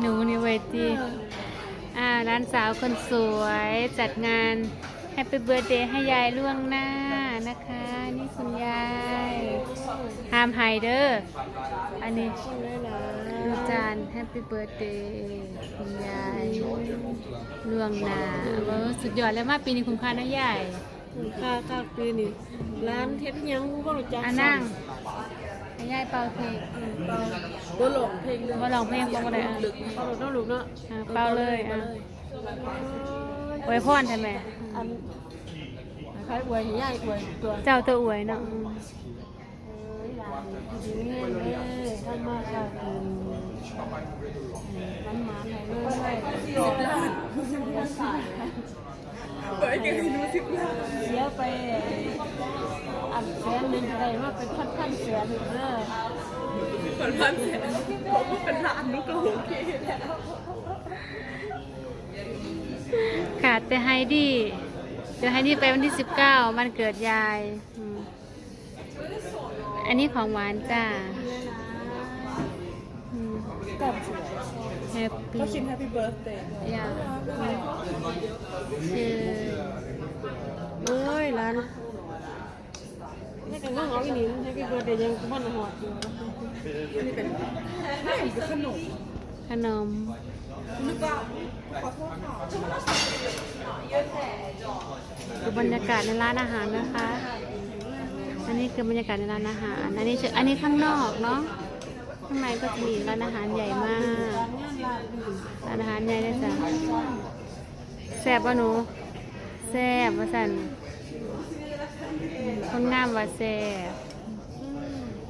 หนูนี่ไว้ที่อ่าร้านสาวคนสวยจัดงานแฮปปี้เบิร์ a เดย์ให้ยายล่วงหน้านะคะ นี่คุณยายฮามไฮเดอร์อันนี้ดูจานแฮปปี้เบิร์ a เดย์คุณยายล่วงหน้าเออสุดยอดแล้วมาปีนี้คุ้มค่านะยายค่าค่าปีนี่ร้านเท็ดยังกูก็รู้จักอ่านั่งให้ ยายเป่าเค้กบ่หลงเพลงเลยมาลองเพลงบ้างก็ได้อะเอาหลงต้องหลุกเนาะอะเป่าเลยอะอวยพรใช่ไหมอันใครอวยใหญ่อวยตัวเจ้าตัวอวยเนาะอืมดีเงี้ยเลยทำมาค่ะคือมันมาไหนเลยสิบล้านเฮ้ยกันรู้สิบล้านเสียไป อันแสนหนึ่งอะไรมาเป็นพันพันแสนเด้อคนพันแสนบอกว่าเป็นล้านนุกกระโหเคแล้วขาดแต่ไฮดี้เดี๋ยวไฮดี้ไปวันที่สิบเก้ามันเกิดยายอืมอันนี้ของหวานจ้าแฮปปี้เขาชิมแฮปปี้เบิร์ดเดย์ยาชื่อ เอ้ยร้าน นี่กันก็เอาอีนี่ให้พี่เบิร์ดเดย์ยังบ้านหอดอยู่นี่เป็นไม่เป็นขนมขนมนึกว่าขอโทษค่ะคือบรรยากาศในร้านอาหารนะคะ อันนี้คือบรรยากาศในร้านอาหาร อันนี้คืออันนี้ข้างนอกเนาะ ข้างในก็จะมีร้านอาหารใหญ่มากร้านอาหารใหญ่เลยจ้ะแซ่บปะหนูแซ่บว่าสัน คนงามว่าแซ่บ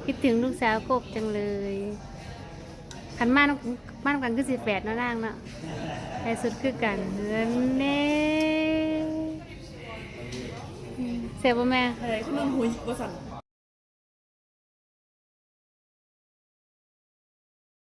คิดถึงลูกสาวกบจังเลยขันมานมานกันคือสิแปดนาะนางเนาะใครสุดคือกันเน่แซ่บป่ะแม่เฮ้ยขนมหุยบ่สั่น